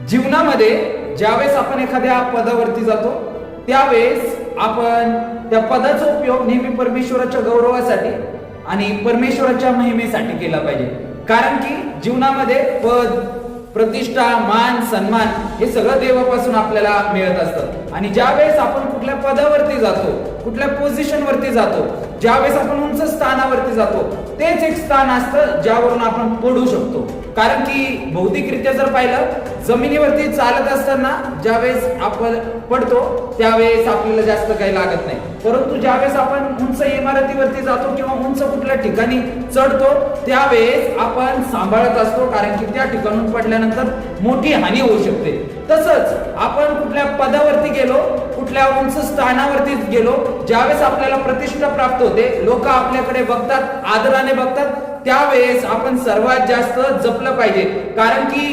जीवनामध्ये ज्यावेळेस आपण एखाद्या पदावरती जातो त्यावेळेस आपण त्या पदाचा उपयोग नेहमी परमेश्वराच्या गौरवासाठी आणि परमेश्वराच्या महिमेसाठी केला पाहिजे. कारण की जीवनामध्ये पद प्रतिष्ठा मान सन्मान हे सगळं देवापासून आपल्याला मिळत असतं. आणि ज्यावेळेस आपण कुठल्या पदावरती जातो कुठल्या पोझिशनवरती जातो ज्यावेळेस आपण उंच स्थानावरती जातो तेच एक स्थान असतं ज्यावरून आपण पडू शकतो. कारण की भौतिकरित्या जर पाहिलं जमिनीवरती चालत असताना ज्यावेळेस आपण पडतो त्यावेळेस आपल्याला जास्त काही लागत नाही. परंतु ज्यावेळेस आपण उंच इमारतीवरती जातो किंवा उंच कुठल्या ठिकाणी चढतो त्यावेळेस आपण सांभाळत असतो कारण की त्या ठिकाणून पडल्यानंतर मोठी हानी होऊ शकते. तसंच आपण पदावरती गेलो कुठल्या उंच स्थानावरती गेलो ज्यावेळेस आपल्याला प्रतिष्ठा प्राप्त होते लोक आपल्याकडे बघतात आदराने बघतात त्यावेळेस आपण सर्वात जास्त जपलं पाहिजे. कारण की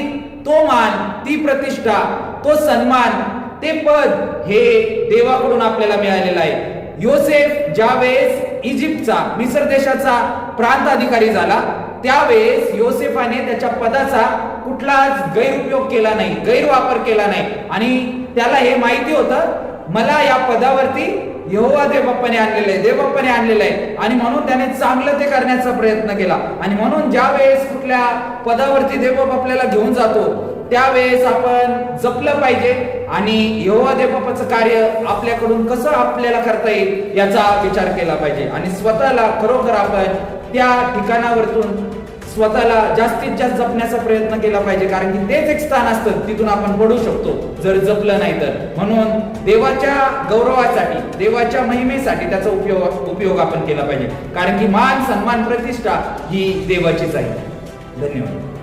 तो मान ती प्रतिष्ठा तो सन्मान ते पद हे देवाकडून आपल्याला मिळालेलं आहे. योसेफ ज्यावेळेस इजिप्तचा मिसर देशाचा प्रांत अधिकारी झाला त्यावेळेस योसेफाने त्याच्या पदाचा कुठलाच गैरउपयोग केला नाही गैरवापर केला नाही. आणि त्याला हे माहिती होतं मला या पदावरती यहोवा देवप्पाने आणलेलं आहे देवप्पाने आणलेलं आहे. आणि म्हणून त्याने चांगलं ते करण्याचा प्रयत्न केला. आणि म्हणून ज्या वेळेस कुठल्या पदावरती देवप आपल्याला घेऊन जातो त्यावेळेस आपण जपलं पाहिजे आणि यहोवा देवप्पाचं कार्य आपल्याकडून कसं आपल्याला करता येईल याचा विचार केला पाहिजे. आणि स्वतःला खरोखर आपण त्या ठिकाणावरतून स्वतःला जास्तीत जास्त जपण्याचा प्रयत्न केला पाहिजे कारण की तेच एक स्थान असतं तिथून आपण पडू शकतो जर जपलं नाही तर. म्हणून देवाच्या गौरवासाठी देवाच्या महिमेसाठी त्याचा उपयोग उपयोग आपण केला पाहिजे. कारण की मान सन्मान प्रतिष्ठा ही देवाचीच आहे. धन्यवाद.